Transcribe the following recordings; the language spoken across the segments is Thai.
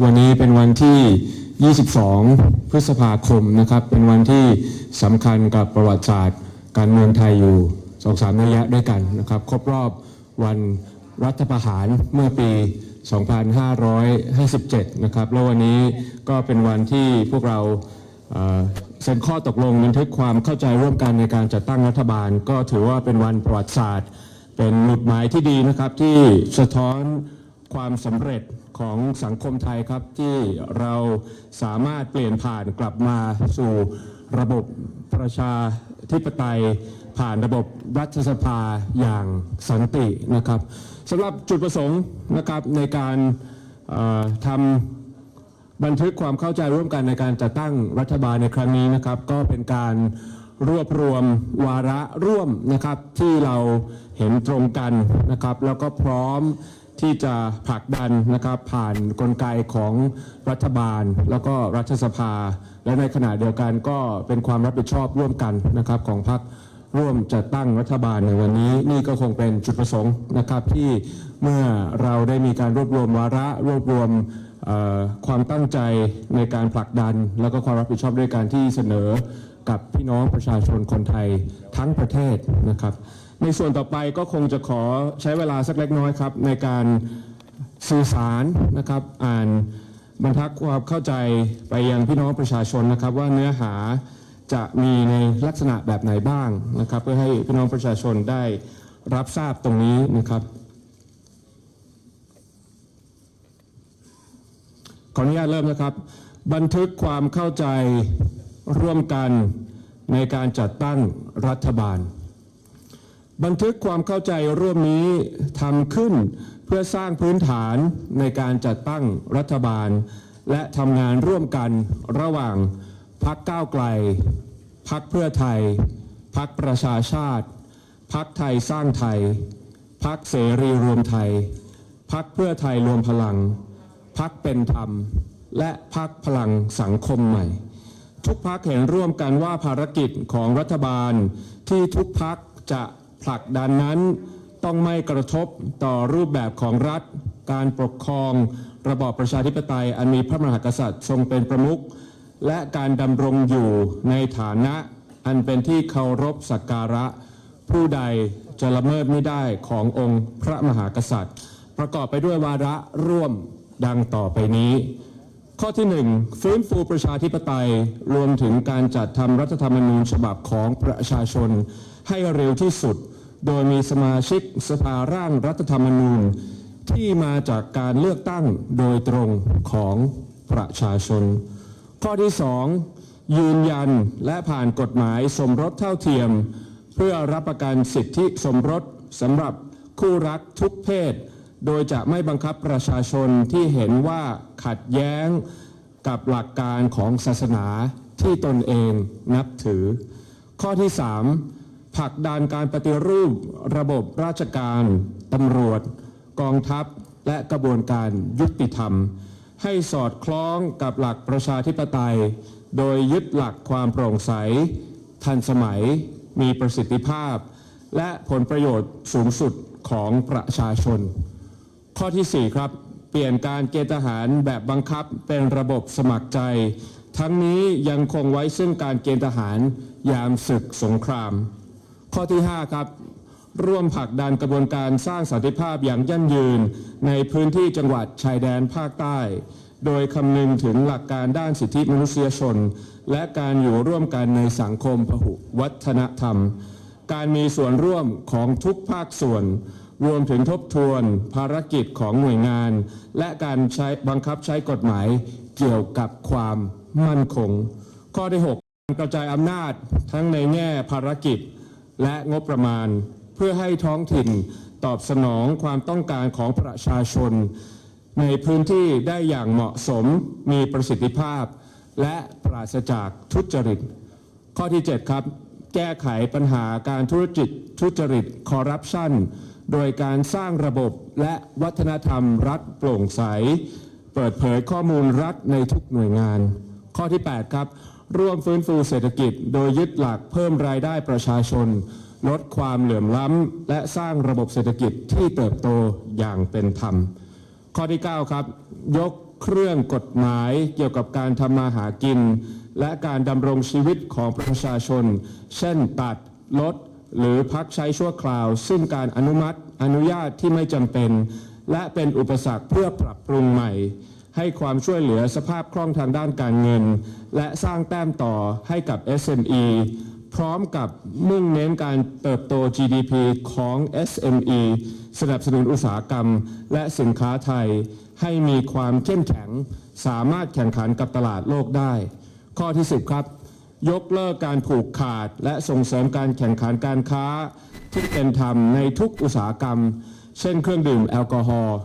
วันนี้เป็นวันที่ 22 พฤษภาคมนะครับ เป็นวันที่สำคัญกับประวัติศาสตร์ การเมืองไทยอยู่สองสามระยะด้วยกันนะครับ ครบรอบวันรัฐประหารเมื่อปี 2557 นะครับ แล้ววันนี้ก็เป็นวันที่พวกเราเอ่อเซ็นข้อตกลงบันทึกความเข้าใจร่วมกันในการจัดตั้งรัฐบาล ก็ถือว่าเป็นวันประวัติศาสตร์ เป็นหมุดหมายที่ดีนะครับที่สะท้อนความสำเร็จ ของสังคมไทยครับที่เราสามารถเปลี่ยนผ่านกลับมาสู่ระบบประชาธิปไตย ผ่านระบบรัฐสภาอย่างสันตินะครับสำหรับจุดประสงค์นะครับในการทำบันทึกความเข้าใจร่วมกันในการจัดตั้งรัฐบาลในครั้งนี้นะครับ ก็เป็นการรวบรวมวาระร่วมนะครับที่เราเห็นตรงกันนะครับ แล้วก็พร้อม ที่จะผลักดันนะครับผ่านนกลไกของรัฐบาล แล้วก็รัฐสภา และในขณะเดียวกันก็เป็นความรับผิดชอบร่วมกันนะครับของพรรคร่วมจัดตั้งรัฐบาลในวันนี้นี่ก็คงเป็นจุดประสงค์นะครับที่เมื่อเราได้มีการรวบรวมวาระรวบรวมความตั้งใจในการผลักดัน แล้วก็ความรับผิดชอบด้วยการที่เสนอกับพี่น้องประชาชนคนไทยทั้งประเทศนะครับ ในส่วนต่อไปก็คงจะขอใช้เวลาสักเล็กน้อยครับ ในการสื่อสารนะครับ อ่านบรรทัดความเข้าใจไปยังพี่น้องประชาชนนะครับ ว่าเนื้อหาจะมีในลักษณะแบบไหนบ้างนะครับ เพื่อให้พี่น้องประชาชนได้รับทราบตรงนี้นะครับ ขออนุญาตเริ่มนะครับ บันทึกความเข้าใจร่วมกันในการจัดตั้งรัฐบาล บันทึกความเข้าใจร่วมนี้ทำขึ้นเพื่อสร้างพื้นฐานในการจัดตั้งรัฐบาล และทำงานร่วมกันระหว่างพักก้าวไกล พักเพื่อไทย พักประชาชาติ พักไทยสร้างไทย พักเสรีรวมไทย พักเพื่อไทยรวมพลัง พักเป็นธรรม และพักพลังสังคมใหม่ ทุกพักเห็นร่วมกันว่าภารกิจของรัฐบาลที่ทุกพักจะ ผลักดันนั้นต้องไม่กระทบต่อรูปแบบของรัฐ การปกครอง ระบอบประชาธิปไตย อันมีพระมหากษัตริย์ทรงเป็นประมุขและการดำรงอยู่ในฐานะอันเป็นที่เคารพสักการะ ผู้ใดจะละเมิดไม่ได้ขององค์พระมหากษัตริย์ ประกอบไปด้วยวาระร่วมดังต่อไปนี้ ข้อที่หนึ่งฟื้นฟูประชาธิปไตยรวมถึงการจัดทำรัฐธรรมนูญฉบับของประชาชนให้เร็วที่สุด โดยมีสมาชิกสภาร่างรัฐธรรมนูญ ที่มาจากการเลือกตั้งโดยตรงของประชาชน ข้อที่สองยืนยันและผ่านกฎหมายสมรสเท่าเทียม เพื่อรับประกันสิทธิสมรสสำหรับคู่รักทุกเพศ โดยจะไม่บังคับประชาชนที่เห็นว่าขัดแย้งกับหลักการของศาสนาที่ตนเองนับถือ ข้อที่ 3. ผลักดันการปฏิรูประบบราชการตำรวจ กองทัพ และกระบวนการยุติธรรม ให้สอดคล้องกับหลักประชาธิปไตย โดยยึดหลักความโปร่งใส ทันสมัย มีประสิทธิภาพ และผลประโยชน์สูงสุดของประชาชน ข้อที่ 4 ครับ เปลี่ยนการเกณฑ์ทหารแบบบังคับเป็นระบบสมัครใจ ทั้งนี้ยังคงไว้ซึ่งการเกณฑ์ทหารยามศึกสงคราม ข้อที่ 5 ครับ ร่วมผลักดันกระบวนการสร้างสันติภาพอย่างยั่งยืน ในพื้นที่จังหวัดชายแดนภาคใต้ โดยคำนึงถึงหลักการด้านสิทธิมนุษยชน และการอยู่ร่วมกันในสังคมพหุวัฒนธรรม การมีส่วนร่วมของทุกภาคส่วน รวมถึงทบทวน ภารกิจของหน่วยงาน และการใช้บังคับใช้กฎหมายเกี่ยวกับความมั่นคง ข้อที่ 6กกระจายอำนาจทั้งในแง่ภารกิจ และงบประมาณ เพื่อให้ท้องถิ่นตอบสนองความต้องการของประชาชน ในพื้นที่ได้อย่างเหมาะสมมีประสิทธิภาพ และปราศจากทุจริต ข้อที่ 7 ครับ แก้ไขปัญหาการธุรกิจทุจริตคอร์รัปชันโดยการสร้างระบบและวัฒนธรรมรัฐโปร่งใส เปิดเผยข้อมูลรัฐในทุกหน่วยงาน ข้อที่ 8 ครับ ร่วมฟื้นฟูเศรษฐกิจ โดยยึดหลักเพิ่มรายได้ประชาชน ลดความเหลื่อมล้ำ และสร้างระบบเศรษฐกิจที่เติบโตอย่างเป็นธรรม ข้อที่ 9 ครับ ยกเครื่องกฎหมายเกี่ยวกับการทำมาหากิน และการดำรงชีวิตของประชาชน เช่นตัด ลด หรือพักใช้ชั่วคราว ซึ่งการอนุมัติอนุญาตที่ไม่จำเป็น และเป็นอุปสรรคเพื่อปรับปรุงใหม่ ให้ความช่วยเหลือสภาพคล่องทางด้านการเงิน และสร้างแต้มต่อให้กับ SME พร้อมกับมุ่งเน้นการเติบโต GDP ของ SME สนับสนุนอุตสาหกรรม และสินค้าไทย ให้มีความเข้มแข็ง สามารถแข่งขันกับตลาดโลกได้ ข้อที่ 10 ครับ ยกเลิกการผูกขาด และส่งเสริมการแข่งขันการค้า ที่เป็นธรรมในทุกอุตสาหกรรม เช่นเครื่องดื่มแอลกอฮอล์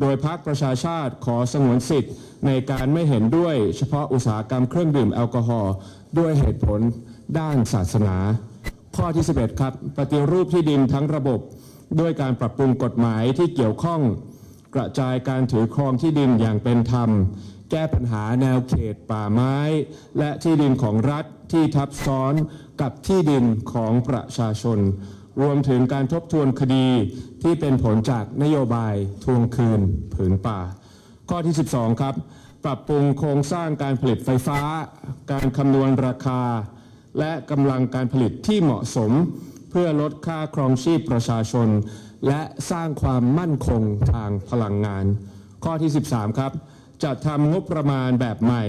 โดยพรรคประชาชาติขอสงวนสิทธิ์ในการไม่เห็นด้วยเฉพาะอุตสาหกรรมเครื่องดื่มแอลกอฮอล์ด้วยเหตุผลด้านศาสนา ข้อที่ 11 ครับ ปฏิรูปที่ดินทั้งระบบ ด้วยการปรับปรุงกฎหมายที่เกี่ยวข้อง กระจายการถือครองที่ดินอย่างเป็นธรรม แก้ปัญหาแนวเขตป่าไม้ และที่ดินของรัฐที่ทับซ้อนกับที่ดินของประชาชน รวมถึงการทบทวนคดีที่เป็นผลจากนโยบายทวงคืนผืนป่า ข้อที่ 12 ครับ ปรับปรุงโครงสร้างการผลิตไฟฟ้า การคำนวณราคา และกำลังการผลิตที่เหมาะสม เพื่อลดค่าครองชีพประชาชน และสร้างความมั่นคงทางพลังงาน ข้อที่ 13 ครับจัดทำงบประมาณแบบใหม่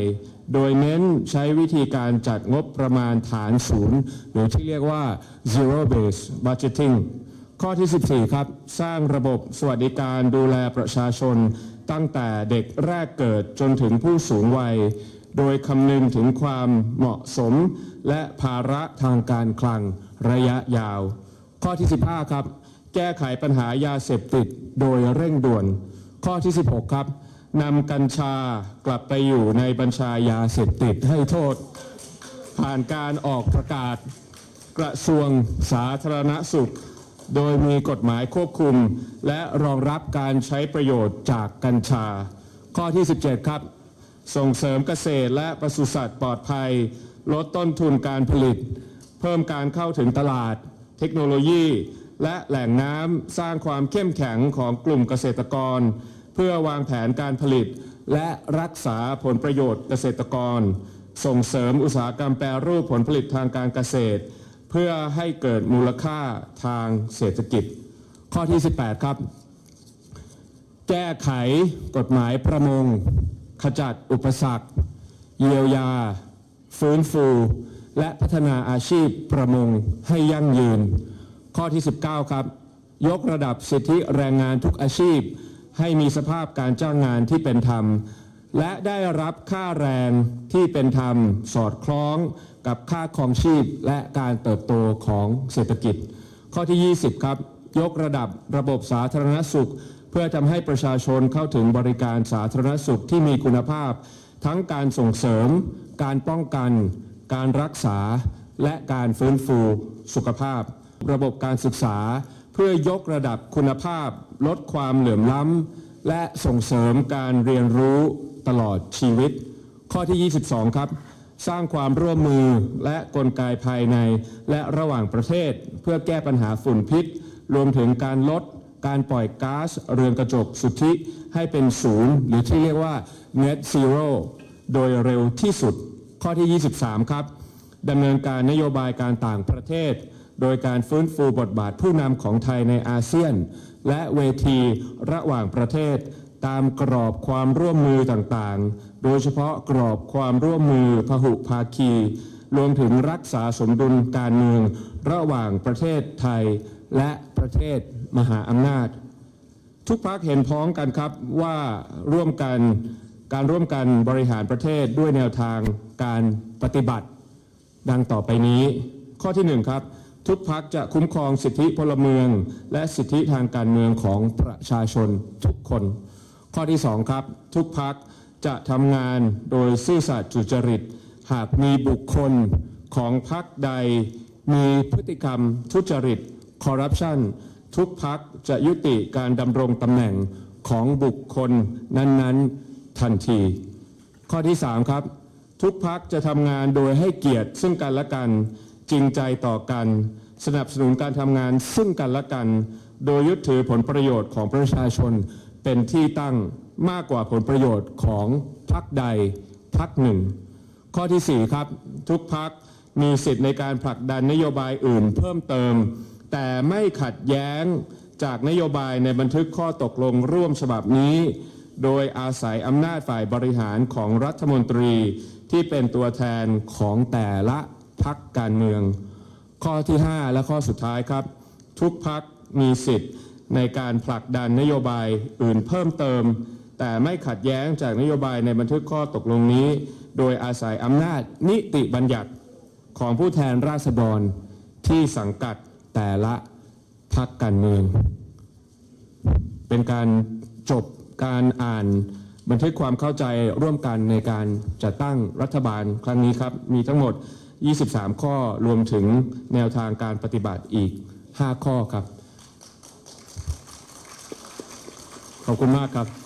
โดยเน้นใช้วิธีการจัดงบประมาณฐานศูนย์ หรือที่เรียกว่า zero base budgeting ข้อที่ 14 ครับ สร้างระบบสวัสดิการดูแลประชาชน ตั้งแต่เด็กแรกเกิดจนถึงผู้สูงวัย โดยคำนึงถึงความเหมาะสม และภาระทางการคลังระยะยาว ข้อที่ 15 ครับ แก้ไขปัญหายาเสพติดโดยเร่งด่วน ข้อที่ 16 ครับ นำกัญชากลับไปอยู่ในบัญชายาเสพติดให้โทษ ผ่านการออกประกาศกระทรวงสาธารณสุข โดยมีกฎหมายควบคุม และรองรับการใช้ประโยชน์จากกัญชา ข้อที่ 17 ครับ ส่งเสริมเกษตรและปศุสัตว์ปลอดภัย ลดต้นทุนการผลิต เพิ่มการเข้าถึงตลาด เทคโนโลยี และแหล่งน้ำสร้างความเข้มแข็งของกลุ่มเกษตรกร เพื่อวางแผนการผลิต และรักษาผลประโยชน์เกษตรกร ส่งเสริมอุตสาหกรรมแปรรูปผลผลิตทางการเกษตร เพื่อให้เกิดมูลค่าทางเศรษฐกิจ ข้อที่ 18 ครับ แก้ไขกฎหมายประมง ขจัดอุปสรรค เยียวยา ฟื้นฟู และพัฒนาอาชีพประมงให้ยั่งยืน ข้อที่ 19 ครับ ยกระดับสิทธิแรงงานทุกอาชีพ ให้มีสภาพการจ้างงานที่เป็นธรรม และได้รับค่าแรงที่เป็นธรรม สอดคล้องกับค่าครองชีพและการเติบโตของเศรษฐกิจ ข้อที่ 20 ครับ ยกระดับระบบสาธารณสุข เพื่อทำให้ประชาชนเข้าถึงบริการสาธารณสุขที่มีคุณภาพ ทั้งการส่งเสริม การป้องกัน การรักษา และการฟื้นฟูสุขภาพ ระบบการศึกษา เพื่อยกระดับคุณภาพ ลดความเหลื่อมล้ำ และส่งเสริมการเรียนรู้ตลอดชีวิต ข้อที่ 22 ครับ สร้างความร่วมมือและกลไกภายในและระหว่างประเทศ เพื่อแก้ปัญหาฝุ่นพิษ รวมถึงการลดการปล่อยก๊าซเรือนกระจกสุทธิให้เป็นศูนย์หรือที่เรียกว่า net zero โดยเร็วที่สุด ข้อที่ 23 ครับดำเนินการนโยบายการต่างประเทศ โดยการฟื้นฟูบทบาทผู้นำของไทยในอาเซียน และเวทีระหว่างประเทศ ตามกรอบความร่วมมือต่างๆ โดยเฉพาะกรอบความร่วมมือพหุภาคี รวมถึงรักษาสมดุลการเมืองระหว่างประเทศไทย และประเทศมหาอำนาจ ทุกพักเห็นพ้องกันครับว่าร่วมกันการร่วมกันบริหารประเทศด้วยแนวทางการปฏิบัติ ดังต่อไปนี้ ข้อที่หนึ่งครับ ทุกพักจะคุ้มครองสิทธิพลเมือง และสิทธิทางการเมืองของประชาชนทุกคน ข้อที่สองครับ ทุกพักจะทำงานโดยซื่อสัตย์สุจริต หากมีบุคคลของพักใด มีพฤติกรรมทุจริตคอร์รัปชันทุกพักจะยุติการดำรงตำแหน่งของบุคคลนั้นๆทันที ข้อที่ 3 ครับ ทุกพักจะทำงานโดยให้เกียรติซึ่งกันและกัน จริงใจต่อกัน สนับสนุนการทำงานซึ่งกันและกัน โดยยึดถือผลประโยชน์ของประชาชนเป็นที่ตั้งมากกว่าผลประโยชน์ของพรรคใดพรรคหนึ่ง ข้อที่ 4 ครับ ทุกพักมีสิทธิ์ในการผลักดันนโยบายอื่นเพิ่มเติม แต่ไม่ขัดแย้งจากนโยบายในบันทึกข้อตกลงร่วมฉบับนี้ โดยอาศัยอำนาจฝ่ายบริหารของรัฐมนตรีที่เป็นตัวแทนของแต่ละ พักการเมือง ข้อที่ 5 และข้อสุดท้ายครับ ทุกพักมีสิทธิ์ในการผลักดันนโยบายอื่นเพิ่มเติม แต่ไม่ขัดแย้งจากนโยบายในบันทึกข้อตกลงนี้ โดยอาศัยอำนาจนิติบัญญัติของผู้แทนราษฎรที่สังกัดแต่ละพักการเมือง เป็นการจบการอ่านบันทึกความเข้าใจร่วมกันในการจัดตั้งรัฐบาลครั้งนี้ครับ มีทั้งหมด 23 ข้อรวมถึงแนวทางการปฏิบัติอีก 5 ข้อครับ ขอบคุณมากครับ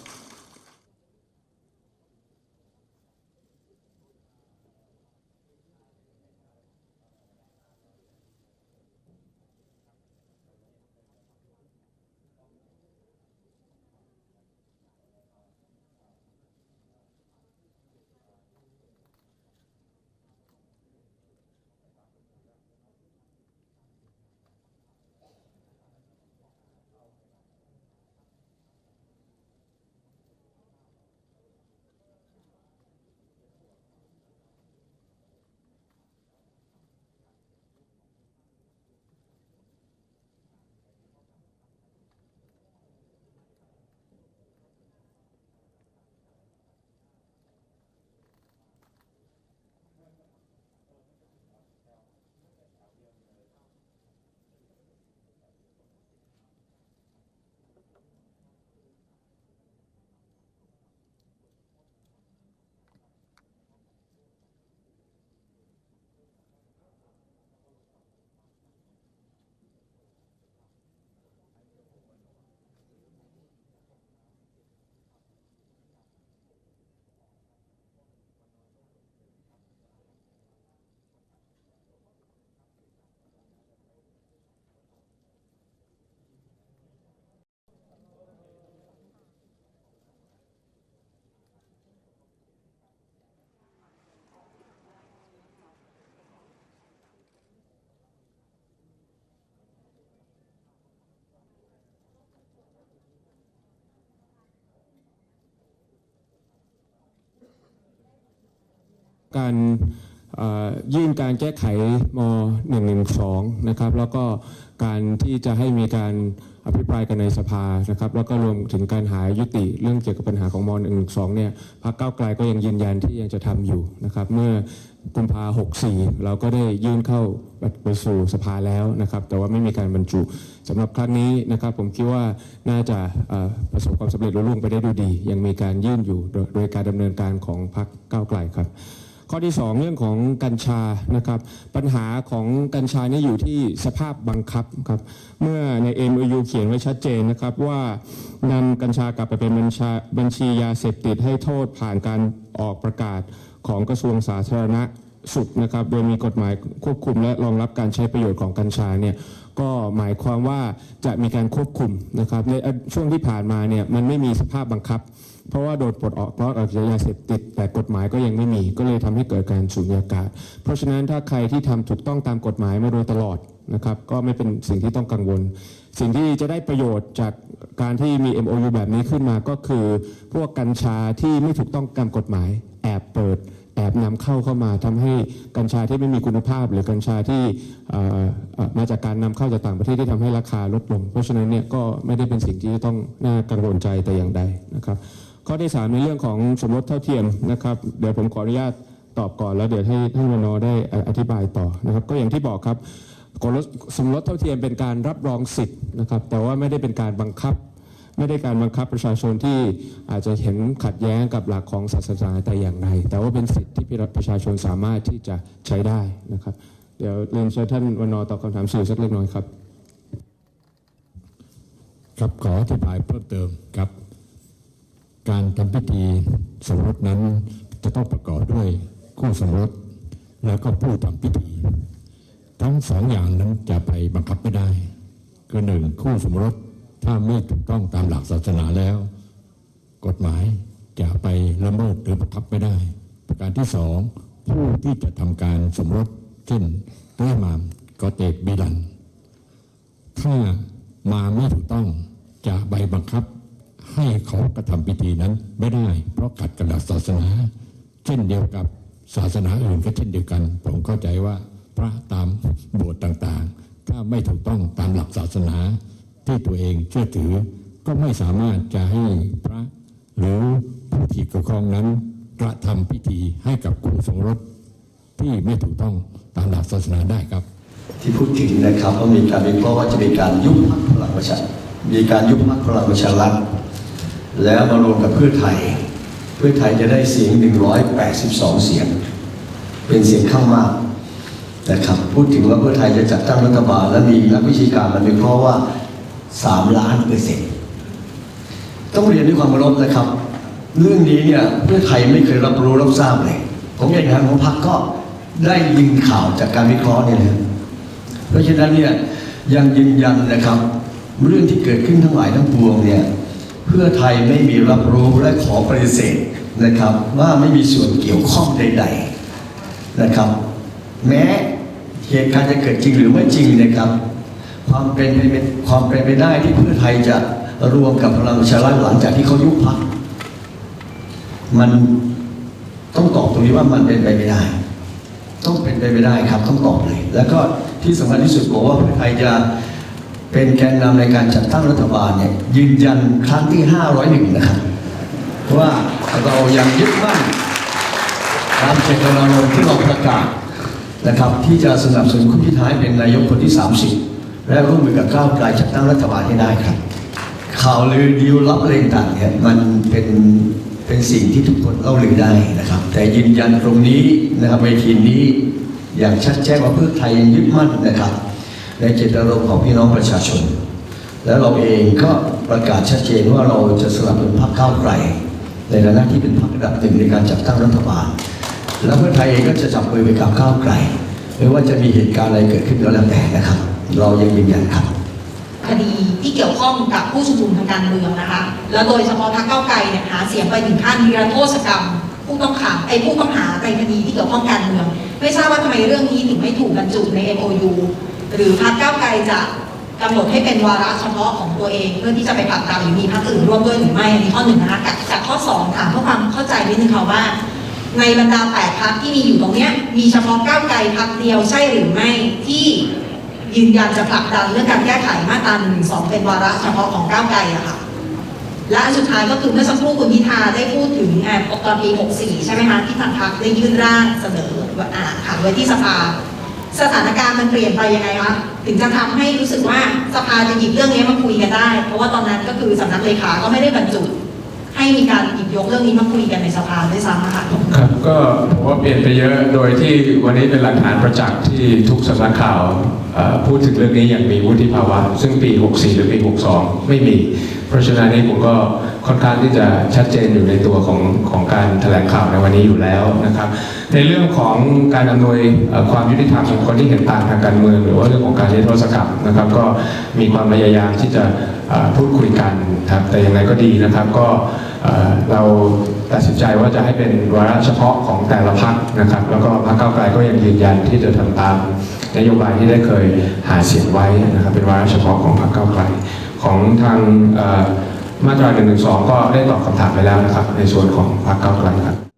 การยื่นการแก้ไขม .112 นะครับแล้วก็การที่จะให้มีการอภิปรายกันในสภานะครับแล้วก็รวมถึงการหายุติเรื่องเกี่ยวกับปัญหาของม .112 เนี่ยพรรคก้าวไกลก็ยังยืนยันที่ยังจะทำอยู่นะครับเมื่อกุมภา64 เราก็ได้ยื่นเข้าไปสู่สภาแล้วนะครับ แต่ว่าไม่มีการบรรจุสำหรับครั้งนี้นะครับ ผมคิดว่าน่าจะประสบความสำเร็จรุ่ล่วงไปได้ด้วยดี ยังมีการยื่นอยู่โดยโดยการดำเนินการของพรรคก้าวไกลครับ ข้อที่ 2 เรื่องของกัญชานะครับ ปัญหาของกัญชานี่อยู่ที่สภาพบังคับครับ เมื่อใน MOU เขียนไว้ชัดเจนนะครับว่านำกัญชากลับไปเป็นบัญชาบัญชียาเสพติดให้โทษผ่านการออกประกาศของกระทรวงสาธารณสุขนะครับ โดยมีกฎหมายควบคุมและรองรับการใช้ประโยชน์ของกัญชาเนี่ยก็หมายความว่าจะมีการควบคุมนะครับในช่วงที่ผ่านมาเนี่ยมันไม่มีสภาพบังคับ เพราะว่าโดนปลดออกเพราะออกจากยาเสพติด แต่กฎหมายก็ยังไม่มี ก็เลยทำให้เกิดการสูญญากาศ เพราะฉะนั้นถ้าใครที่ทำถูกต้องตามกฎหมายมาโดยตลอดนะครับก็ไม่เป็นสิ่งที่ต้องกังวล สิ่งที่จะได้ประโยชน์จากการที่มี MOU แบบนี้ขึ้นมาก็คือ พวกกัญชาที่ไม่ถูกต้องตามกฎหมาย แอบเปิดแอบนำเข้าเข้ามาทำให้กัญชาที่ไม่มีคุณภาพ หรือกัญชาที่มาจากการนำเข้าจากต่างประเทศที่ทำให้ราคาลดลง เพราะฉะนั้นเนี่ยก็ไม่ได้เป็นสิ่งที่ต้องน่ากังวลใจแต่อย่างใดนะครับ ข้อที่สามในเรื่องของสมรสเท่าเทียมนะครับเดี๋ยวผมขออนุญาตตอบก่อนแล้วเดี๋ยวให้ท่านวนอได้อธิบายต่อนะครับ ก็อย่างที่บอกครับกฎสมรสเท่าเทียมเป็นการรับรองสิทธิ์นะครับ แต่ว่าไม่ได้เป็นการบังคับ ไม่ได้การบังคับประชาชนที่อาจจะเห็นขัดแย้งกับหลักของศาสนาแต่อย่างใดแต่ว่าเป็นสิทธิ์ที่ประชาชนสามารถที่จะใช้ได้นะครับ เดี๋ยวเรียนเชิญท่านวนอตอบคำถามสื่อสักเล็กน้อยครับ ครับขออธิบายเพิ่มเติมครับ การทำพิธีสมรสนั้นจะต้องประกอบด้วยคู่สมรสแล้วก็ผู้ทำพิธี ทั้งสองอย่างนั้นจะไปบังคับไม่ได้คือหนึ่งคู่สมรสถ้าไม่ถูกต้องตามหลักศาสนาแล้ว กฎหมายจะไปละเมิดหรือบังคับไม่ได้ ประการที่สองผู้ที่จะทำการสมรสเช่นเต้มามกอเตกบิลัน ถ้ามาไม่ถูกต้องจะใบบังคับ ให้เขากระทำพิธีนั้นไม่ได้ เพราะขัดกับหลักศาสนา เช่นเดียวกับศาสนาอื่นก็เช่นเดียวกัน ผมเข้าใจว่าพระตามโบสถ์ต่างๆ ถ้าไม่ถูกต้องตามหลักศาสนาที่ตัวเองเชื่อถือ ก็ไม่สามารถจะให้พระหรือผู้ที่เกี่ยวข้องนั้นกระทำพิธีให้กับคู่สมรสที่ไม่ถูกต้องตามหลักศาสนาได้ครับ ที่พูดถึงนะครับว่ามีการวิเคราะห์ว่าจะมีการยุบพรรคพลังประชามีการยุบพรรคพลังประชารัฐ แล้วมารวมกับเพื่อไทย เพื่อไทยจะได้เสียง 182 เสียง เป็นเสียงข้างมากนะครับพูดถึงว่าเพื่อไทยจะจัดตั้งรัฐบาลและมีนักวิชาการมันวิเคราะห์ว่า 3 ล้านเปอร์เซ็นต์ต้องเรียนด้วยความเคารพนะครับ เรื่องนี้เนี่ยเพื่อไทยไม่เคยรับรู้รับทราบเลยผมอย่างนั้นของพรรคก็ได้ยินข่าวจากการวิเคราะห์เนี่ยนะเพราะฉะนั้นเนี่ยยังยืนยันนะครับ เรื่องที่เกิดขึ้นทั้งหลายทั้งปวงเนี่ย เพื่อไทยไม่มีรับรู้และขอปฏิเสธนะครับ ว่าไม่มีส่วนเกี่ยวข้องใด ๆนะครับ แม้เหตุการณ์จะเกิดจริงหรือไม่จริงนะครับ ความเป็นไปเป็นความเป็นไปได้ที่เพื่อไทยจะรวมกับพลังประชารัฐหลังจากที่เขายุบพรรคมันต้องตอบตรงนี้ว่ามันเป็นไปไม่ได้ ต้องเป็นไปไม่ได้ครับต้องตอบเลย แล้วก็ที่สำคัญที่สุดบอกว่าเพื่อไทยจะ เป็นแกนนำในการจัดตั้งรัฐบาลเนี่ยยืนยันครั้งที่ 501 นะครับ ว่าเรายังยึดมั่นตามเจตนารมณ์ที่เราประกาศนะครับ ที่จะสนับสนุนคุณพิธาเป็นนายกคนที่ 30 และร่วมมือกับก้าวไกลจัดตั้งรัฐบาลให้ได้ครับข่าวลือดีลลับอะไรต่างเนี่ยมันเป็นเป็นสิ่งที่ทุกคนเล่าลือได้นะครับ แต่ยืนยันตรงนี้นะครับเวทีนี้อย่างชัดแจ้งว่าเพื่อไทยยังยึดมั่นนะครับ ในเจตนารมณ์ของพี่น้องประชาชน แล้วเราเองก็ประกาศชัดเจนว่าเราจะสนับสนุนพรรคก้าวไกลในฐานะที่เป็นพรรคระดับหนึ่งในการจัดตั้งรัฐบาล แล้วเพื่อไทยเองก็จะจับมือไปกับก้าวไกลไม่ว่าจะมีเหตุการณ์อะไรเกิดขึ้นก็แล้วแต่นะครับ เรายังยืนยันครับคดีที่เกี่ยวข้องกับผู้ชุมนุมทางการเมืองนะคะ แล้วโดยเฉพาะพรรคก้าวไกลเนี่ยหาเสียงไปถึงขั้นนิรโทษกรรม ผู้ต้องขังไอ้ผู้ต้องหาในคดีที่เกี่ยวข้องการเมือง ไม่ทราบว่าทำไมเรื่องนี้ถึงไม่ถูกบรรจุใน MOU หรือพรรคเก้าวไกลจะกำหนดให้เป็นวาระเฉพาะของตัวเอง เพื่อที่จะไปผลักดันหรือมีพรรคอื่นร่วมด้วยหรือไม่อันนี้ข้อหนึ่งนะคะกับกับข้อสองถามเพื่อความเข้าใจนิดนึงค่ะว่า ในบรรดาแปดพรรคที่มีอยู่ตรงเนี้ยมีเฉพาะก้าวไกลพรรคเดียวใช่หรือไม่ที่ยืนยันจะผลักดันเรื่องการแก้ไขมาตรา1นึเป็นวาระเฉพาะของก้าวไกลอะค่ะและอันสุดท้ายก็คือเมื่อสักครู่คุณพิธาได้พูดถึงแอบตอนปี 64 ใช่ไหมคะที่ทางพรรคได้ยื่นร่างเสนออ่าขังไว้ที่สภา สถานการณ์มันเปลี่ยนไปยังไงคะถึงจะทำให้รู้สึกว่าสภาจะหยิบเรื่องนี้มาคุยกันได้ เพราะว่าตอนนั้นก็คือสำนักเลขาก็ไม่ได้บรรจุให้มีการหยิบยกเรื่องนี้มาคุยกันในสภาด้วยซ้ำอะค่ะครับก็ผมว่าเปลี่ยนไปเยอะโดยที่วันนี้เป็นหลักฐานประจักษ์ที่ทุกสำนักข่าวพูดถึงเรื่องนี้อย่างมีวุฒิภาวะ ซึ่งปี 64 หรือปี 62 ไม่มี เพราะฉะนั้นนี่ผมก็ค่อนข้างที่จะชัดเจนอยู่ในตัวของของการแถลงข่าวในวันนี้อยู่แล้วนะครับ ในเรื่องของการอำนวยความยุติธรรมของคนที่เห็นต่างทางการเมือง หรือว่าเรื่องของการนิรโทษกรรมนะครับก็มีความพยายามที่จะพูดคุยกันครับแต่อย่างไรก็ดีนะครับก็เราตัดสินใจว่าจะให้เป็นวาระเฉพาะของแต่ละพรรคนะครับ แล้วก็พรรคก้าวไกลก็ยังยืนยันที่จะทำตามนโยบายที่ได้เคยหาเสียงไว้นะครับ เป็นวาระเฉพาะของพรรคก้าวไกลของทางมาตรา1นึก็ได้ตอบคำถามไปแล้วนะครับ ในส่วนของพรรคก้าวไกลครับ